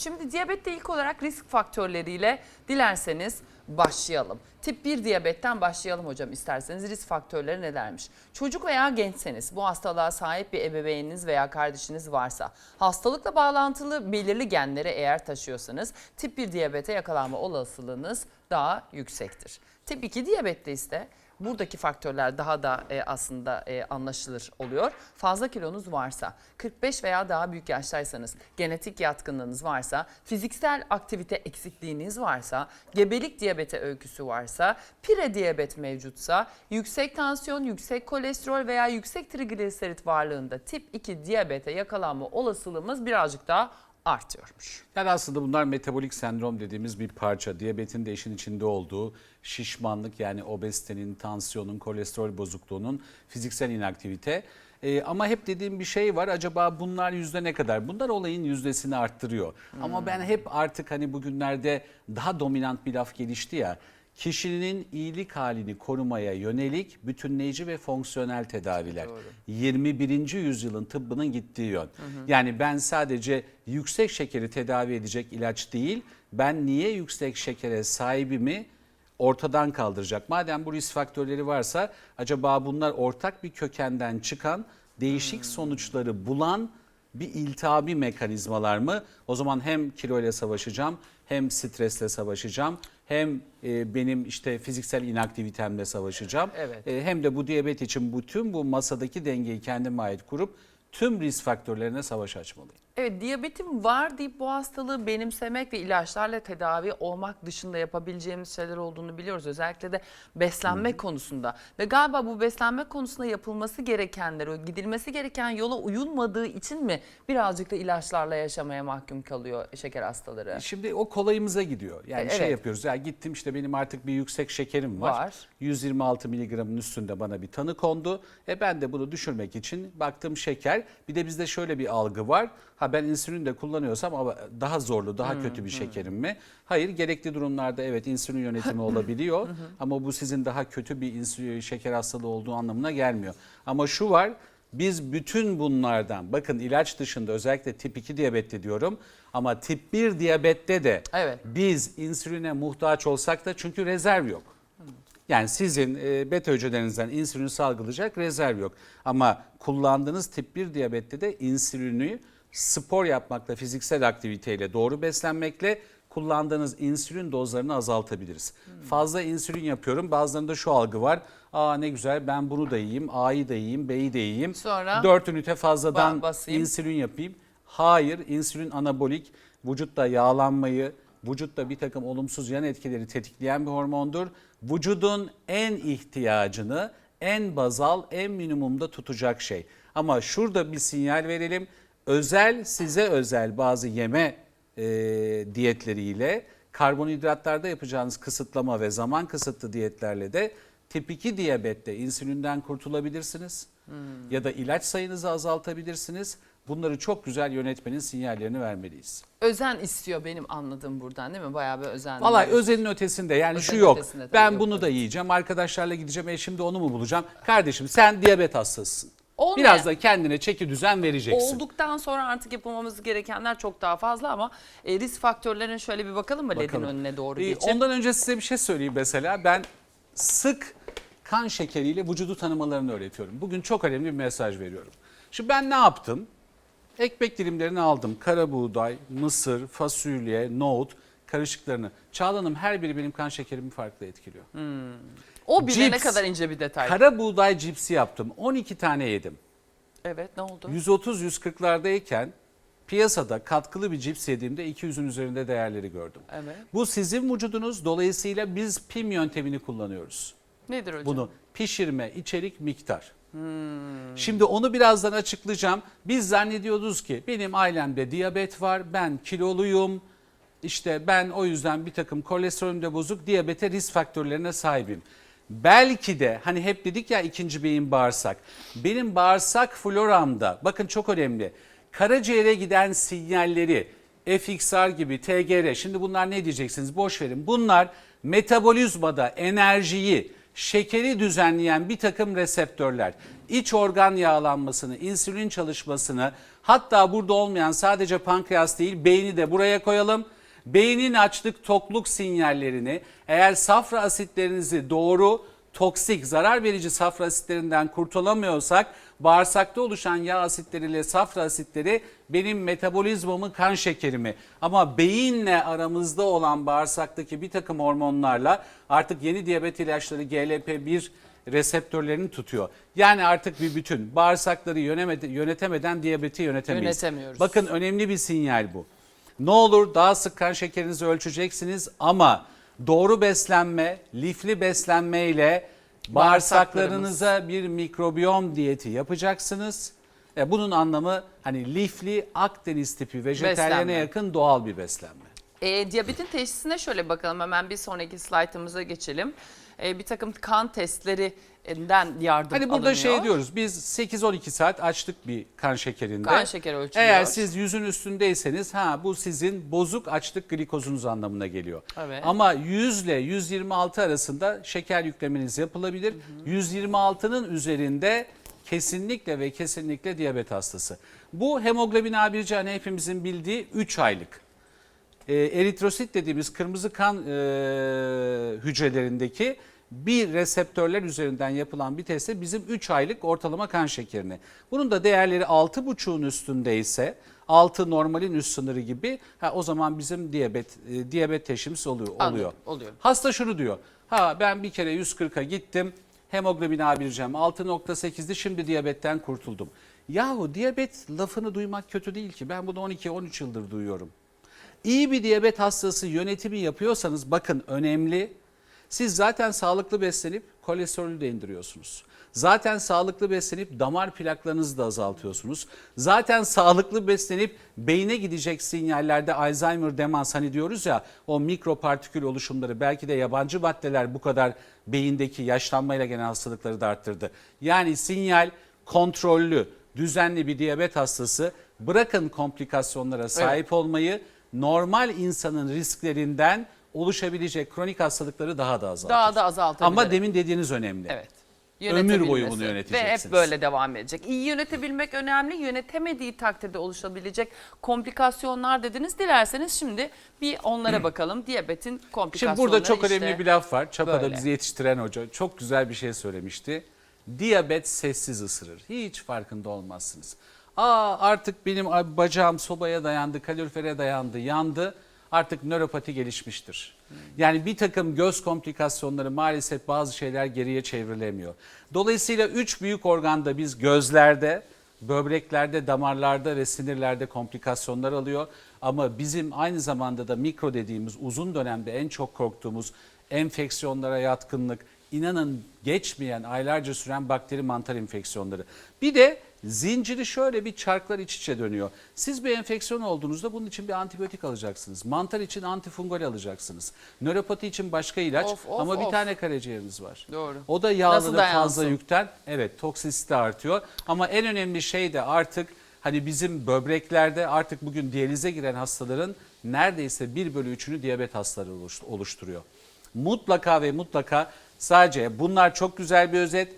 Şimdi diyabette ilk olarak risk faktörleriyle dilerseniz başlayalım. Tip 1 diyabetten başlayalım hocam isterseniz. Risk faktörleri nelermiş? Çocuk veya gençseniz bu hastalığa sahip bir ebeveyniniz veya kardeşiniz varsa, hastalıkla bağlantılı belirli genleri eğer taşıyorsanız tip 1 diyabete yakalanma olasılığınız daha yüksektir. Tip 2 diyabette ise buradaki faktörler daha da e, aslında e, anlaşılır oluyor. Fazla kilonuz varsa, 45 veya daha büyük yaştaysanız, genetik yatkınlığınız varsa, fiziksel aktivite eksikliğiniz varsa, gebelik diyabete öyküsü varsa, pire diyabet mevcutsa, yüksek tansiyon, yüksek kolesterol veya yüksek trigliserit varlığında tip 2 diyabete yakalanma olasılığımız birazcık daha artıyormuş. Yani aslında bunlar metabolik sendrom dediğimiz bir parça. Diyabetin de işin içinde olduğu şişmanlık yani obezitenin, tansiyonun, kolesterol bozukluğunun fiziksel inaktivite. Ee, ama hep dediğim bir şey var. Acaba bunlar yüzde ne kadar? Bunlar olayın yüzdesini arttırıyor. Ama ben hep artık hani bugünlerde daha dominant bir laf gelişti ya. Kişinin iyilik halini korumaya yönelik bütünleyici ve fonksiyonel tedaviler. 21. yüzyılın tıbbının gittiği yön. Yani ben sadece yüksek şekeri tedavi edecek ilaç değil, ben niye yüksek şekere sahibimi ortadan kaldıracak. Madem bu risk faktörleri varsa acaba bunlar ortak bir kökenden çıkan değişik sonuçları bulan bir iltihabi mekanizmalar mı? O zaman hem kilo ile savaşacağım, hem stresle savaşacağım, hem e, benim işte fiziksel inaktivitemle savaşacağım. Evet. E, hem de bu diyabet için bütün bu masadaki dengeyi kendime ait kurup tüm risk faktörlerine savaş açmalıyım. Evet diyabetim var deyip bu hastalığı benimsemek ve ilaçlarla tedavi olmak dışında yapabileceğimiz şeyler olduğunu biliyoruz. Özellikle de beslenme konusunda ve galiba bu beslenme konusunda yapılması gerekenler, o gidilmesi gereken yola uyulmadığı için mi birazcık da ilaçlarla yaşamaya mahkum kalıyor şeker hastaları? Şimdi o kolayımıza gidiyor. Yani E, şey evet. yapıyoruz. Ya gittim işte benim artık bir yüksek şekerim var. Var. 126 miligramın üstünde bana bir tanı kondu. E ben de bunu düşürmek için baktım şeker. Bir de bizde şöyle bir algı var. Ha ben insülin de kullanıyorsam ama daha zorlu, daha kötü bir şekerim mi? Hayır, gerekli durumlarda evet insülin yönetimi olabiliyor ama bu sizin daha kötü bir insülin şeker hastalığı olduğu anlamına gelmiyor. Ama şu var, biz bütün bunlardan bakın ilaç dışında özellikle tip 2 diyabette diyorum ama tip 1 diyabette de Evet. biz insüline muhtaç olsak da çünkü rezerv yok. Yani sizin e, beta hücrelerinizden insülin salgılayacak rezerv yok. Ama kullandığınız tip 1 diyabette de insülini spor yapmakla, fiziksel aktiviteyle, doğru beslenmekle kullandığınız insülin dozlarını azaltabiliriz. Fazla insülin yapıyorum. Bazılarında şu algı var. Aa ne güzel ben bunu da yiyeyim, A'yı da yiyeyim, B'yi de yiyeyim. Sonra 4 ünite fazladan ba- basayım. insülin yapayım. Hayır, insülin anabolik, vücutta yağlanmayı, vücutta bir takım olumsuz yan etkileri tetikleyen bir hormondur. Vücudun en ihtiyacını en bazal, en minimumda tutacak şey. Ama şurada bir sinyal verelim. Özel, size özel bazı yeme e, diyetleriyle karbonhidratlarda yapacağınız kısıtlama ve zaman kısıtlı diyetlerle de tip 2 diyabette insülinden kurtulabilirsiniz. Ya da ilaç sayınızı azaltabilirsiniz. Bunları çok güzel yönetmenin sinyallerini vermeliyiz. özen istiyor benim anladığım buradan değil mi? Bayağı bir özen. Vallahi özelin ötesinde yani şu Özelin yok. ötesinde tabii Ben yok, bunu da yiyeceğim. Arkadaşlarla gideceğim. E şimdi onu mu bulacağım? Kardeşim sen diyabet hastasısın. Olmayan- Biraz da kendine çeki düzen vereceksin. Olduktan sonra artık yapılmamız gerekenler çok daha fazla ama e, risk faktörlerine şöyle bir bakalım mı LED'in Bakalım. önüne doğru Ee, geçip? Ondan önce size bir şey söyleyeyim mesela. Ben sık kan şekeriyle vücudu tanımalarını öğretiyorum. Bugün çok önemli bir mesaj veriyorum. Şimdi ben ne yaptım? Ekmek dilimlerini aldım. Kara buğday, mısır, fasulye, nohut karışıklarını. Çağlan'ım her biri benim kan şekerimi farklı etkiliyor. o bile ne cips, kadar ince bir detay. Kara buğday cipsi yaptım. 12 tane yedim. evet ne oldu? 130-140'lardayken piyasada katkılı bir cips yediğimde 200'ün üzerinde değerleri gördüm. Evet. Bu sizin vücudunuz dolayısıyla biz PIM yöntemini kullanıyoruz. Nedir hocam? Bunu pişirme, içerik, miktar. Şimdi onu birazdan açıklayacağım. Biz zannediyoruz ki benim ailemde diyabet var, ben kiloluyum, işte ben o yüzden bir takım kolesterolüm de bozuk, diyabete risk faktörlerine sahibim. Belki de hani hep dedik ya ikinci beyin bağırsak. Benim bağırsak floramda bakın çok önemli. Karaciğere giden sinyalleri FXR gibi TGR şimdi bunlar ne diyeceksiniz boş verin. Bunlar metabolizmada enerjiyi şekeri düzenleyen bir takım reseptörler iç organ yağlanmasını, insülin çalışmasını hatta burada olmayan sadece pankreas değil beyni de buraya koyalım. Beynin açlık tokluk sinyallerini eğer safra asitlerinizi doğru toksik zarar verici safra asitlerinden kurtulamıyorsak bağırsakta oluşan yağ asitleriyle safra asitleri benim metabolizmamı kan şekerimi ama beyinle aramızda olan bağırsaktaki bir takım hormonlarla artık yeni diyabet ilaçları GLP-1 reseptörlerini tutuyor. Yani artık bir bütün bağırsakları yönetemeden diyabeti yönetemeyiz. Yönetemiyoruz. Bakın önemli bir sinyal bu. Ne olur daha sık kan şekerinizi ölçeceksiniz ama doğru beslenme, lifli beslenme ile bağırsaklarınıza bir mikrobiyom diyeti yapacaksınız. E, bunun anlamı hani lifli Akdeniz tipi vejetaryene Beslenme. yakın doğal bir beslenme. E, diyabetin teşhisine şöyle bakalım hemen bir sonraki slaytımıza geçelim. E, bir takım kan testlerinden yardım Hani burada alınıyor. şey diyoruz biz 8-12 saat açtık bir kan şekerinde. Kan şekeri ölçülüyor. Eğer siz yüzün üstündeyseniz ha bu sizin bozuk açlık glikozunuz anlamına geliyor. Evet. Ama 100 ile 126 arasında şeker yüklemeniz yapılabilir. 126'nın üzerinde kesinlikle ve kesinlikle diyabet hastası. Bu hemoglobin A1C hani hepimizin bildiği 3 aylık. E, eritrosit dediğimiz kırmızı kan e, hücrelerindeki bir reseptörler üzerinden yapılan bir testte bizim 3 aylık ortalama kan şekerini. Bunun da değerleri 6,5'un üstündeyse 6 normalin üst sınırı gibi ha, o zaman bizim diyabet e, diyabet teşhis oluyor. oluyor. Anladım, oluyor. Hasta şunu diyor. Ha ben bir kere 140'a gittim. Hemoglobin A1'cem 6.8'di şimdi diyabetten kurtuldum. Yahu diyabet lafını duymak kötü değil ki. Ben bunu 12-13 yıldır duyuyorum. İyi bir diyabet hastası yönetimi yapıyorsanız bakın önemli. Siz zaten sağlıklı beslenip kolesterolü de indiriyorsunuz. Zaten sağlıklı beslenip damar plaklarınızı da azaltıyorsunuz. Zaten sağlıklı beslenip beyne gidecek sinyallerde Alzheimer, demans hani diyoruz ya o mikropartikül oluşumları belki de yabancı maddeler bu kadar beyindeki yaşlanmayla gelen hastalıkları da arttırdı. Yani sinyal kontrollü, düzenli bir diyabet hastası bırakın komplikasyonlara sahip olmayı normal insanın risklerinden oluşabilecek kronik hastalıkları daha da azaltır. Daha da azaltabilir. Ama demin dediğiniz önemli. Evet. Ömür boyu bunu Yönetebilmesi Ve yöneteceksiniz. hep böyle devam edecek. İyi yönetebilmek önemli. Yönetemediği takdirde oluşabilecek komplikasyonlar dediniz. Dilerseniz şimdi bir onlara bakalım. Diyabetin komplikasyonları Şimdi burada çok işte önemli bir laf var. Çapa'da böyle. bizi yetiştiren hoca çok güzel bir şey söylemişti. Diyabet sessiz ısırır. Hiç farkında olmazsınız. Aa artık benim bacağım sobaya dayandı, kalorifere dayandı, yandı. Artık nöropati gelişmiştir. Yani bir takım göz komplikasyonları maalesef bazı şeyler geriye çevrilemiyor. Dolayısıyla üç büyük organda biz gözlerde, böbreklerde, damarlarda ve sinirlerde komplikasyonlar alıyor. Ama bizim aynı zamanda da mikro dediğimiz uzun dönemde en çok korktuğumuz enfeksiyonlara yatkınlık, inanın geçmeyen aylarca süren bakteri mantar enfeksiyonları. Bir de zinciri şöyle bir çarklar iç içe dönüyor. Siz bir enfeksiyon olduğunuzda bunun için bir antibiyotik alacaksınız. Mantar için antifungal alacaksınız. Nöropati için başka ilaç Of, of, ama bir of. tane karaciğerimiz var. Doğru. O da Nasıl yağlı da fazla yükten evet toksisite artıyor. Ama en önemli şey de artık hani bizim böbreklerde artık bugün diyalize giren hastaların neredeyse 1 bölü 3'ünü diyabet hastaları oluş- oluşturuyor. Mutlaka ve mutlaka sadece bunlar çok güzel bir özet.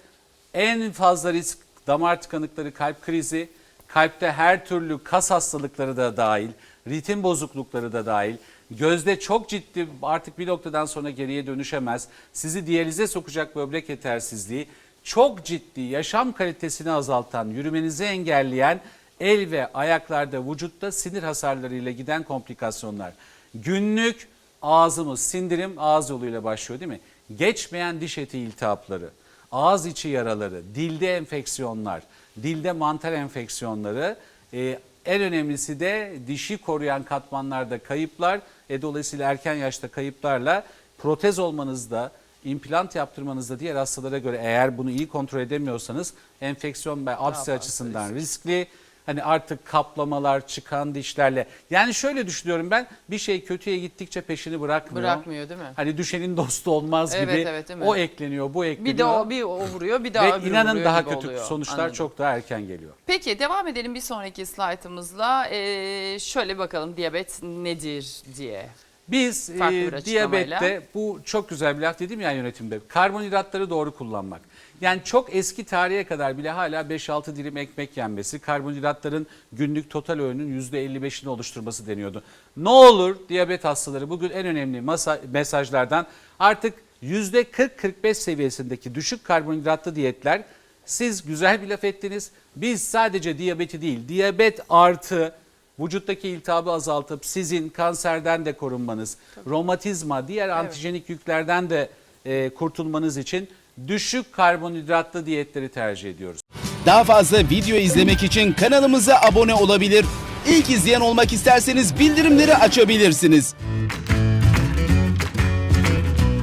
En fazla risk damar tıkanıkları, kalp krizi, kalpte her türlü kas hastalıkları da dahil, ritim bozuklukları da dahil. Gözde çok ciddi artık bir noktadan sonra geriye dönüşemez. Sizi diyalize sokacak böbrek yetersizliği, çok ciddi yaşam kalitesini azaltan, yürümenizi engelleyen el ve ayaklarda vücutta sinir hasarlarıyla giden komplikasyonlar. Günlük ağzımız, sindirim ağız yoluyla başlıyor değil mi? Geçmeyen diş eti iltihapları, ağız içi yaraları, dilde enfeksiyonlar, dilde mantar enfeksiyonları, e, en önemlisi de dişi koruyan katmanlarda kayıplar, e, dolayısıyla erken yaşta kayıplarla protez olmanızda, implant yaptırmanızda diğer hastalara göre eğer bunu iyi kontrol edemiyorsanız enfeksiyon ve abse açısından riskli. Hani artık kaplamalar çıkan dişlerle. Yani şöyle düşünüyorum ben bir şey kötüye gittikçe peşini bırakmıyor. Bırakmıyor değil mi? Hani düşenin dostu olmaz Evet, gibi. evet, değil mi? o ekleniyor, bu ekleniyor. Bir de o bir o vuruyor, bir daha Ve inanın daha kötü oluyor. sonuçlar Anladım. çok daha erken geliyor. Peki devam edelim bir sonraki slaytımızla. Ee, şöyle bakalım diyabet nedir diye. Biz e, diyabette bu çok güzel bir laf dedim ya yönetimde. Karbonhidratları doğru kullanmak. Yani çok eski tarihe kadar bile hala 5-6 dilim ekmek yenmesi, karbonhidratların günlük total öğünün %55'ini oluşturması deniyordu. Ne olur diyabet hastaları bugün en önemli masa- mesajlardan artık %40-45 seviyesindeki düşük karbonhidratlı diyetler siz güzel bir laf ettiniz. Biz sadece diyabeti değil, diyabet artı vücuttaki iltihabı azaltıp sizin kanserden de korunmanız, romatizma, diğer antijenik yüklerden de e, kurtulmanız için düşük karbonhidratlı diyetleri tercih ediyoruz. Daha fazla video izlemek için kanalımıza abone olabilir. İlk izleyen olmak isterseniz bildirimleri açabilirsiniz.